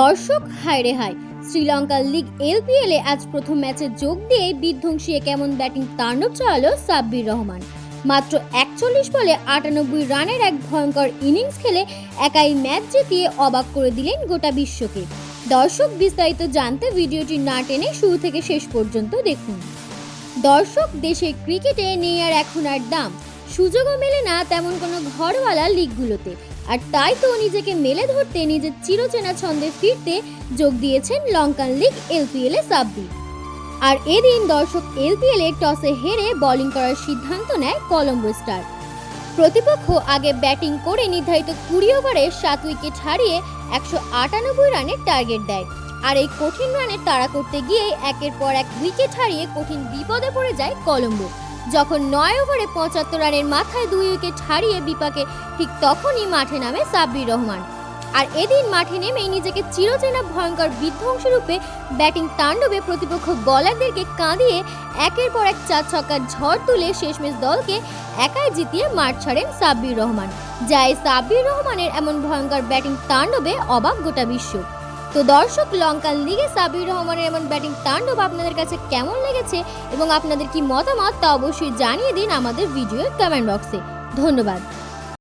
দর্শক, হায় রে হায়, শ্রীলঙ্কার লিগ এলপিএল এ আজ প্রথম ম্যাচে যোগ দিয়ে বিধ্বংসী কেমন ব্যাটিং তাণ্ডব চালালো সাব্বির রহমান। মাত্র একচল্লিশ বলে আটানব্বই রানের এক ভয়ঙ্কর ইনিংস খেলে একাই ম্যাচ জিতিয়ে অবাক করে দিলেন গোটা বিশ্বকে। দর্শক, বিস্তারিত জানতে ভিডিওটি না টেনে শুরু থেকে শেষ পর্যন্ত দেখুন। দর্শক, দেশের ক্রিকেটে নেই আর এখন আর দাম। সুযোগও মেলে না তেমন কোনো ঘরওয়ালা লিগগুলোতে। আর তাই তো নিজেকে মেলে ধরতে নিজের চিরচেনা ছন্দে ফিরতে যোগ দিয়েছেন লঙ্কান লিগ এলপিএল এ সাব্বির। আর এদিন দর্শক এলপিএল এ টসে হেরে বোলিং করার সিদ্ধান্ত নেয় কলম্বো স্টার প্রতিপক্ষ আগে ব্যাটিং করে নির্ধারিত কুড়ি ওভারে সাত উইকেট হারিয়ে একশো আটানব্বই রানের টার্গেট দেয়। আর এই কঠিন রানের তাড়া করতে গিয়ে একের পর এক উইকেট হারিয়ে কঠিন বিপদে পড়ে যায় কলম্বো যখন নয় ওভারে পঁচাত্তর রানের মাথায় দুই উইকেট হারিয়ে বিপাকে ঠিক তখনই মাঠে নামে সাব্বির রহমান। আর এদিন মাঠে নেমেই নিজেকে চিরচেনা ভয়ঙ্কর বিধ্বংসী রূপে ব্যাটিং তাণ্ডবে প্রতিপক্ষ বলারদেরকে কাঁদিয়ে একের পর এক চার ছক্কার ঝড় তুলে শেষমেশ দলকে একাই জিতিয়ে মাঠ ছাড়েন সাব্বির রহমান যায় সাব্বির রহমানের এমন ভয়ঙ্কর ব্যাটিং তাণ্ডবে অবাক গোটা বিশ্ব। তো দর্শক লঙ্কান লিগে সাবির রহমানের এমন ব্যাটিং তাণ্ডব আপনাদের কাছে কেমন লেগেছে এবং আপনাদের কি মতামত তা অবশ্যই জানিয়ে দিন আমাদের ভিডিওর কমেন্ট বক্সে ধন্যবাদ।